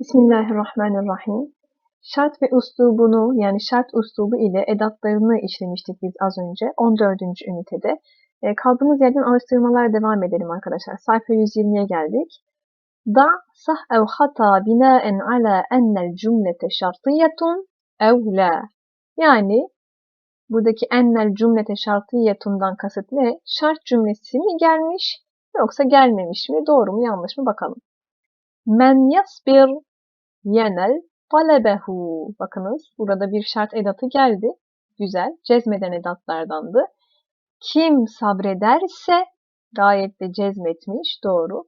Bismillahirrahmanirrahim. Şart ve uslubunu yani şart uslubu ile edatlarını işlemiştik biz az önce 14. ünitede. E, kaldığımız yerden alıştırmalar devam edelim arkadaşlar. Sayfa 120'ye geldik. Da sah ev hata binaen ala ennel cümlete şartiyetun ev la. Yani buradaki ennel cümlete şartiyetundan kasıt ne? Şart cümlesi mi gelmiş yoksa gelmemiş mi? Doğru mu yanlış mı bakalım. Men yasbir yenel talebehu. Bakınız burada bir şart edatı geldi. Güzel. Cezmeden edatlardandı. Kim sabrederse gayet de cezmetmiş. Doğru.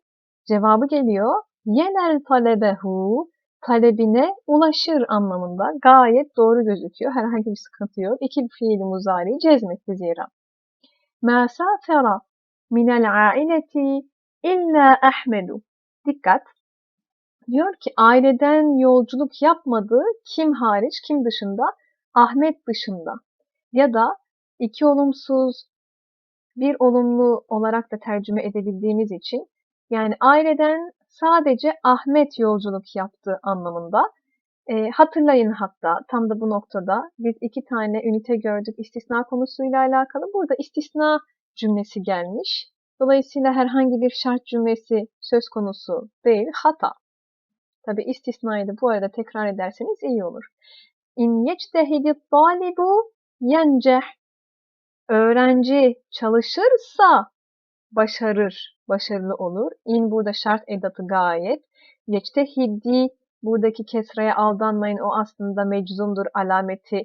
Cevabı geliyor. Yenel talebehu talebine ulaşır anlamında gayet doğru gözüküyor. Herhangi bir sıkıntı yok. İki fiil muzari cezmetti zira. Ma safera minel aileti illa Ahmedu. Dikkat. Diyor ki aileden yolculuk yapmadı kim hariç kim dışında? Ahmet dışında. Ya da iki olumsuz bir olumlu olarak da tercüme edebildiğimiz için yani aileden sadece Ahmet yolculuk yaptı anlamında. E, hatırlayın hatta tam da bu noktada biz iki tane ünite gördük istisna konusuyla alakalı. Burada istisna cümlesi gelmiş. Dolayısıyla herhangi bir şart cümlesi söz konusu değil, hata. Tabi istisnayı da bu arada tekrar ederseniz iyi olur. İn yectehidi talibu yenceh. Öğrenci çalışırsa başarır, başarılı olur. İn burada şart edatı gayet. Yectehidi buradaki kesreye aldanmayın. O aslında meczumdur alameti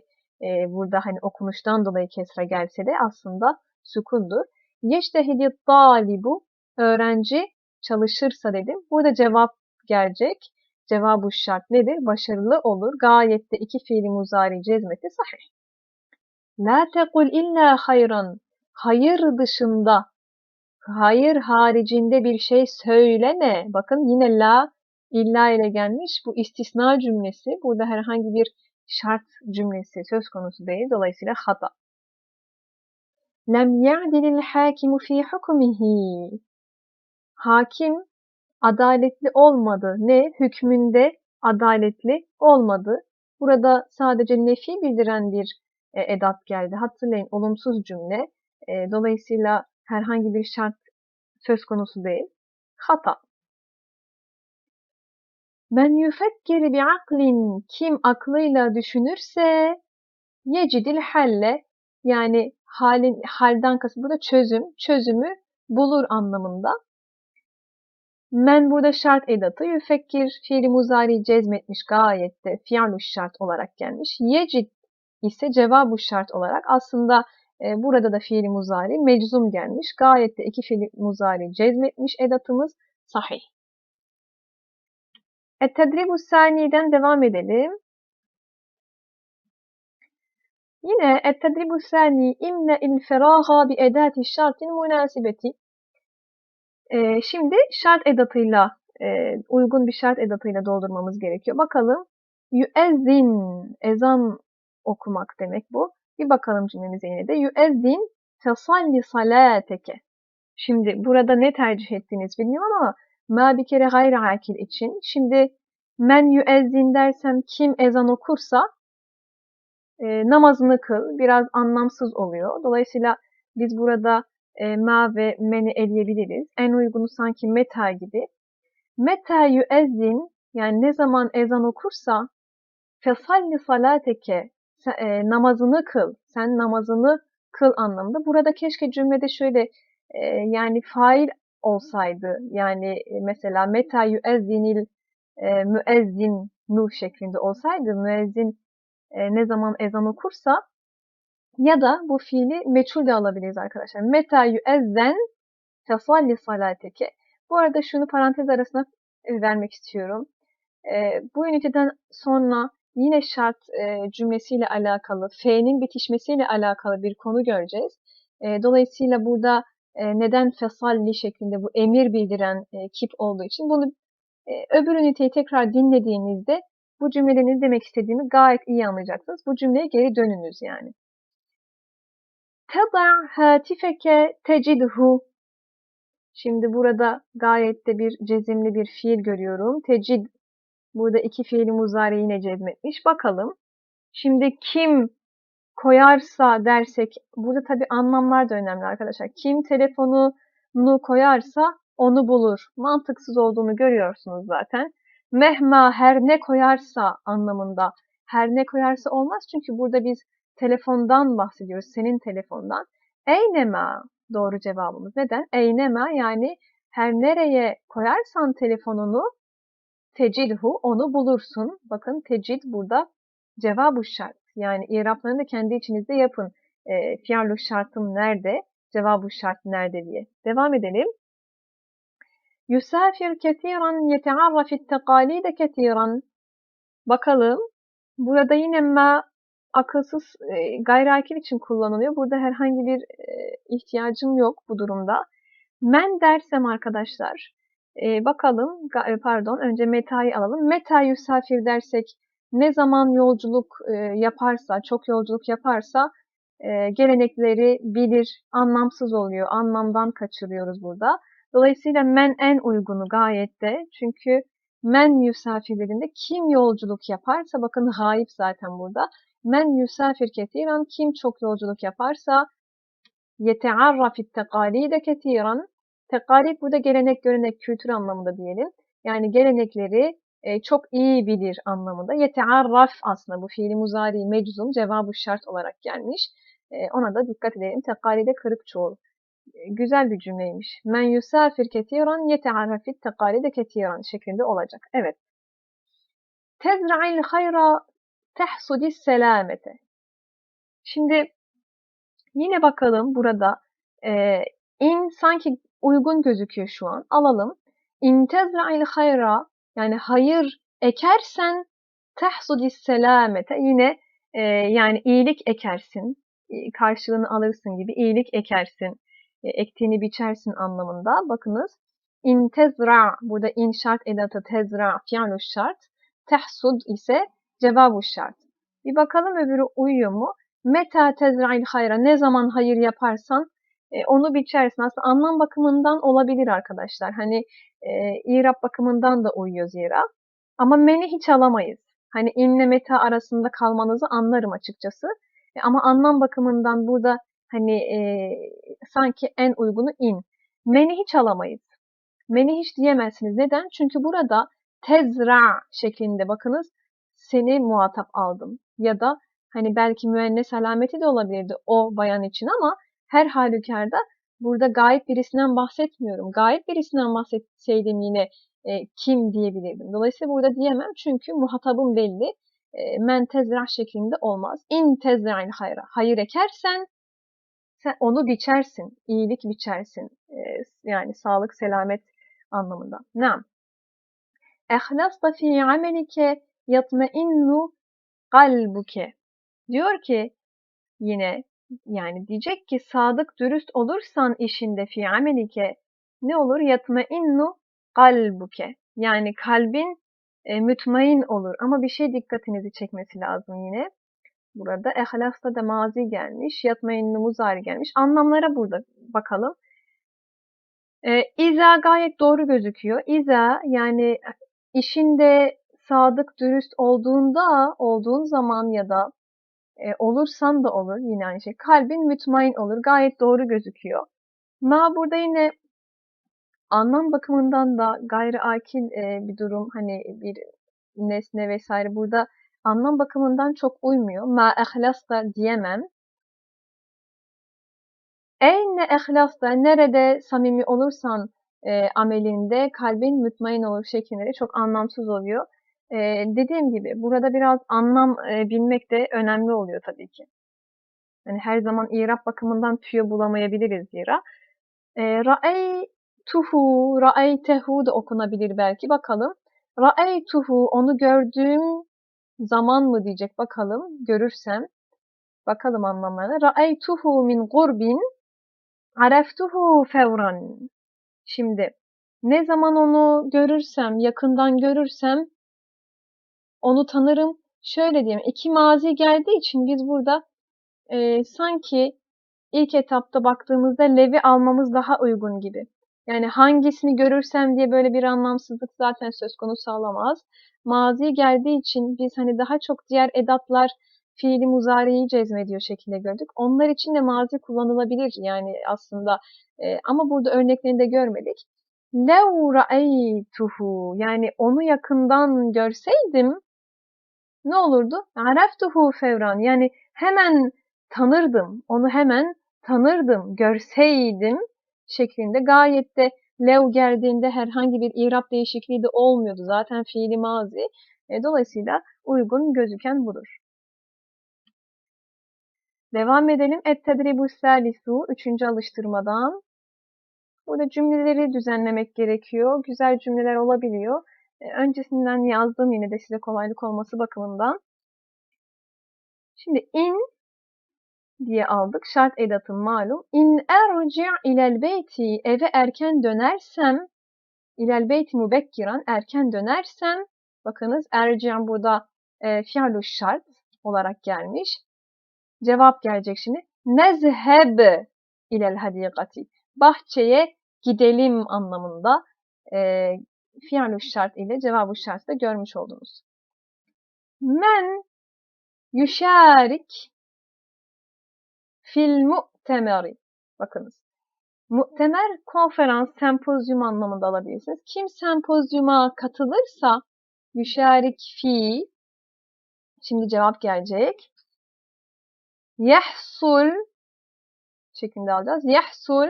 e, burada hani okunuştan dolayı kesra gelse de aslında sukundur. Yeçtehidi talibu öğrenci çalışırsa dedim. Burada cevap gelecek. Cevabı şart nedir? Başarılı olur. Gayet de iki fiili muzari cezmeti sahih. La tekul illa hayran. Hayır dışında, hayır haricinde bir şey söyleme. Bakın yine la illa ile gelmiş. Bu istisna cümlesi. Burada herhangi bir şart cümlesi söz konusu değil. Dolayısıyla hata. Lem ya'dilil hakimu fi hukmihi. Hakim adaletli olmadı. Ne? Hükmünde adaletli olmadı. Burada sadece nefi bildiren bir e, edat geldi. Hatırlayın olumsuz cümle. E, dolayısıyla herhangi bir şart söz konusu değil. Hata. Men yüfekkeri bi aklin kim aklıyla düşünürse yecidil halle yani halin halden kasıt burada çözüm, çözümü bulur anlamında. Men burada şart edatı yüfekkir fiili muzari cezmetmiş gayet de fi'luş şart olarak gelmiş. Yecid ise cevabı şart olarak aslında e, burada da fiili muzari meczum gelmiş. Gayet de iki fiili muzari cezmetmiş edatımız sahih. Et-tedribu saniyeden devam edelim. Yine et-tedribu sani imne il feraha bi edati şartin münasibeti. Ee, şimdi şart edatıyla e, uygun bir şart edatıyla doldurmamız gerekiyor. Bakalım. Yüezzin ezan okumak demek bu. Bir bakalım cümlemize yine de. Yüezzin fesalli salateke. Şimdi burada ne tercih ettiğiniz bilmiyorum ama ma bir kere gayri akil için. Şimdi men yüezzin dersem kim ezan okursa e, namazını kıl. Biraz anlamsız oluyor. Dolayısıyla biz burada e, ma ve men'i eleyebiliriz. En uygunu sanki meta gibi. Meta yüezzin yani ne zaman ezan okursa fesalli salateke e, namazını kıl. Sen namazını kıl anlamında. Burada keşke cümlede şöyle e, yani fail olsaydı. Yani e, mesela meta yüezzinil e, müezzin nu şeklinde olsaydı müezzin e, ne zaman ezan okursa ya da bu fiili meçhul de alabiliriz arkadaşlar. Meta yüezzen fesalli salateke. Bu arada şunu parantez arasına vermek istiyorum. E, bu üniteden sonra yine şart e, cümlesiyle alakalı, F'nin bitişmesiyle alakalı bir konu göreceğiz. E, dolayısıyla burada e, neden fesalli şeklinde bu emir bildiren kip olduğu için bunu öbür üniteyi tekrar dinlediğinizde bu cümlede ne demek istediğimi gayet iyi anlayacaksınız. Bu cümleye geri dönünüz yani. Teda hatifeke tecidhu. Şimdi burada gayet de bir cezimli bir fiil görüyorum. Tecid Burada iki fiili muzari yine cezmetmiş. Bakalım. Şimdi kim koyarsa dersek, burada tabii anlamlar da önemli arkadaşlar. Kim telefonunu koyarsa onu bulur. Mantıksız olduğunu görüyorsunuz zaten. Mehma her ne koyarsa anlamında. Her ne koyarsa olmaz çünkü burada biz telefondan bahsediyoruz. Senin telefondan. Eynema doğru cevabımız. Neden? Eynema yani her nereye koyarsan telefonunu tecidhu onu bulursun. Bakın tecid burada cevabı şart. Yani iraplarını da kendi içinizde yapın. E, fiyalu şartım nerede? Cevabı şart nerede diye. Devam edelim. Yusafir ketiran yetearrafit tekalide ketiran. Bakalım. Burada yine ma akılsız e, gayri akil için kullanılıyor. Burada herhangi bir e, ihtiyacım yok bu durumda. Men dersem arkadaşlar e, bakalım e, pardon önce meta'yı alalım. Meta yusafir dersek ne zaman yolculuk e, yaparsa, çok yolculuk yaparsa e, gelenekleri bilir, anlamsız oluyor. Anlamdan kaçırıyoruz burada. Dolayısıyla men en uygunu gayet de. Çünkü men yusafirlerinde kim yolculuk yaparsa, bakın haip zaten burada. Men yusafir ketiran, kim çok yolculuk yaparsa, yetearrafit tekalide ketiran, Tekalit burada gelenek, görenek, kültür anlamında diyelim. Yani gelenekleri e, çok iyi bilir anlamında. Yetearraf aslında bu fiili muzari meczum cevabı şart olarak gelmiş. E, ona da dikkat edelim. Tekalide kırık çoğul. E, güzel bir cümleymiş. Men yusafir ketiran yetearrafit tekalide ketiran şeklinde olacak. Evet. Tezra'il hayra tehsudis selamete. Şimdi yine bakalım burada e, in sanki uygun gözüküyor şu an. Alalım. İntezra'il hayra yani hayır ekersen tehsudis selamete yine e, yani iyilik ekersin e, karşılığını alırsın gibi iyilik ekersin e, ektiğini biçersin anlamında. Bakınız intezra burada in şart edatı tezra fi'lu şart tehsud ise cevabı şart. Bir bakalım öbürü uyuyor mu? Meta tezra'il hayra ne zaman hayır yaparsan e, onu biçersin. Aslında anlam bakımından olabilir arkadaşlar. Hani e, İrab bakımından da uyuyor zira. Ama meni hiç alamayız. Hani inle meta arasında kalmanızı anlarım açıkçası. E, ama anlam bakımından burada hani e, sanki en uygunu in. Meni hiç alamayız. Meni hiç diyemezsiniz. Neden? Çünkü burada tezra şeklinde bakınız seni muhatap aldım. Ya da hani belki müennes alameti de olabilirdi o bayan için ama her halükarda burada gayet birisinden bahsetmiyorum. Gayet birisinden bahsetseydim yine e, kim diyebilirdim. Dolayısıyla burada diyemem çünkü muhatabım belli. E, men tezrah şeklinde olmaz. İn tezra'il hayra. Hayır ekersen sen onu biçersin. İyilik biçersin. E, yani sağlık, selamet anlamında. Nam. Ehlasta fi amelike yatmeinnu kalbuke. Diyor ki yine yani diyecek ki sadık dürüst olursan işinde fi amelike ne olur? Yatma innu kalbuke. Yani kalbin e, mütmain olur. Ama bir şey dikkatinizi çekmesi lazım yine. Burada ehlasta da mazi gelmiş. Yatma innu muzari gelmiş. Anlamlara burada bakalım. E, iza gayet doğru gözüküyor. İza yani işinde sadık dürüst olduğunda, olduğun zaman ya da e, olursan da olur yine aynı şey. Kalbin mütmain olur. Gayet doğru gözüküyor. Ma burada yine anlam bakımından da gayri akil e, bir durum. Hani bir nesne vesaire burada anlam bakımından çok uymuyor. Ma ehlas da diyemem. Eyne ehlas da nerede samimi olursan e, amelinde kalbin mütmain olur şeklinde çok anlamsız oluyor. Ee, dediğim gibi burada biraz anlam e, bilmek de önemli oluyor tabii ki. Yani her zaman İrab bakımından tüyo bulamayabiliriz zira. E, ra'eytuhu, ra'eytehu da okunabilir belki. Bakalım. Ra'eytuhu, onu gördüğüm zaman mı diyecek bakalım. Görürsem. Bakalım anlamlarına. Ra'eytuhu min gurbin areftuhu fevran. Şimdi ne zaman onu görürsem, yakından görürsem onu tanırım. Şöyle diyeyim, iki mazi geldiği için biz burada e, sanki ilk etapta baktığımızda Levi almamız daha uygun gibi. Yani hangisini görürsem diye böyle bir anlamsızlık zaten söz konusu alamaz. Mazi geldiği için biz hani daha çok diğer edatlar fiili muzariyi cezmediyor şekilde gördük. Onlar için de mazi kullanılabilir yani aslında e, ama burada örneklerini de görmedik. Lev ra'eytuhu yani onu yakından görseydim ne olurdu? Areftuhu fevran yani hemen tanırdım, onu hemen tanırdım, görseydim şeklinde gayet de lev geldiğinde herhangi bir irap değişikliği de olmuyordu. Zaten fiili mazi. E, dolayısıyla uygun gözüken budur. Devam edelim. Et tedribu salisu. Üçüncü alıştırmadan. Burada cümleleri düzenlemek gerekiyor. Güzel cümleler olabiliyor. E, öncesinden yazdım yine de size kolaylık olması bakımından. Şimdi in diye aldık. Şart edatın malum. İn erci ilel beyti eve erken dönersem ilel beyti mübekkiran erken dönersem bakınız erci'an burada e, fiilu şart olarak gelmiş. Cevap gelecek şimdi. Nezheb ilel hadikati. Bahçeye gidelim anlamında e, fiilu şart ile cevabı şart da görmüş oldunuz. Men yüşarik fil mu'temeri. Bakınız. Mu'temer konferans, sempozyum anlamında alabilirsiniz. Kim sempozyuma katılırsa müşarik fi şimdi cevap gelecek. Yahsul şeklinde alacağız. Yahsul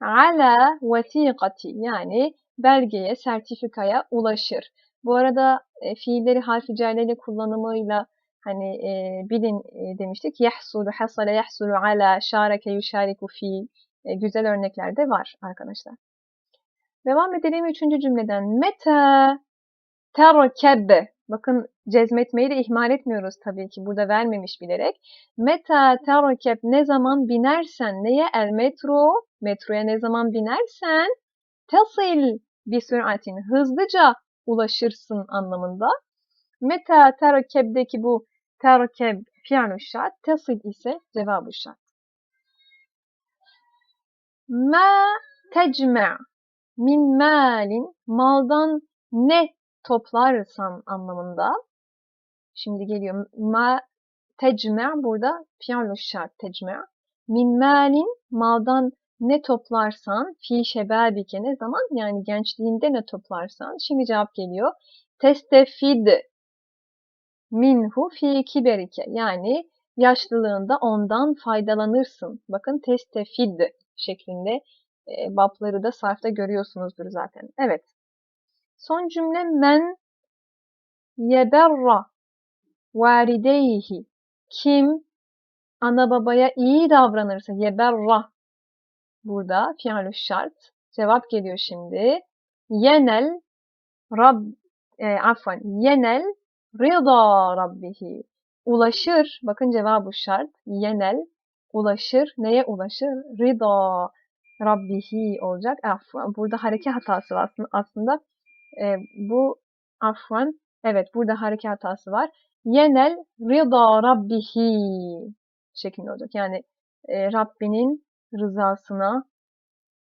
ala vesikati yani belgeye, sertifikaya ulaşır. Bu arada e, fiilleri harfi celleyle kullanımıyla hani e, bilin e, demiştik. Yahsulu, hasale, yahsulu ala, şareke, yuşariku fiil. E, güzel örnekler de var arkadaşlar. Devam edelim üçüncü cümleden. Meta terkeb. Bakın cezmetmeyi de ihmal etmiyoruz tabii ki. Burada vermemiş bilerek. Meta terkeb ne zaman binersen neye? El metro. Metroya ne zaman binersen tasil bir süratin hızlıca ulaşırsın anlamında. Meta terkebdeki bu terkeb fi'lu şart, tasil ise cevabı şart. Ma tecme' min malin maldan ne toplarsan anlamında. Şimdi geliyor ma tecme' burada fi'lu şart tecme' min malin maldan ne toplarsan fi şebabike ne zaman yani gençliğinde ne toplarsan şimdi cevap geliyor testefid minhu fi kiberike yani yaşlılığında ondan faydalanırsın. Bakın testefid şeklinde e, babları da sarfta görüyorsunuzdur zaten. Evet. Son cümle men yeberra valideyhi kim ana babaya iyi davranırsa yeberra burada fiilü şart. Cevap geliyor şimdi. Yenel Rab e, afan yenel rıza rabbihi. Ulaşır. Bakın cevabı şart. Yenel ulaşır. Neye ulaşır? Rıza rabbihi olacak. Afvan. Burada hareket hatası var aslında. E, bu afvan. Evet burada hareket hatası var. Yenel rıza rabbihi şeklinde olacak. Yani e, Rabbinin rızasına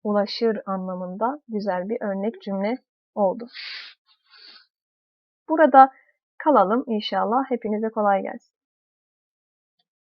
ulaşır anlamında güzel bir örnek cümle oldu. Burada kalalım inşallah. Hepinize kolay gelsin.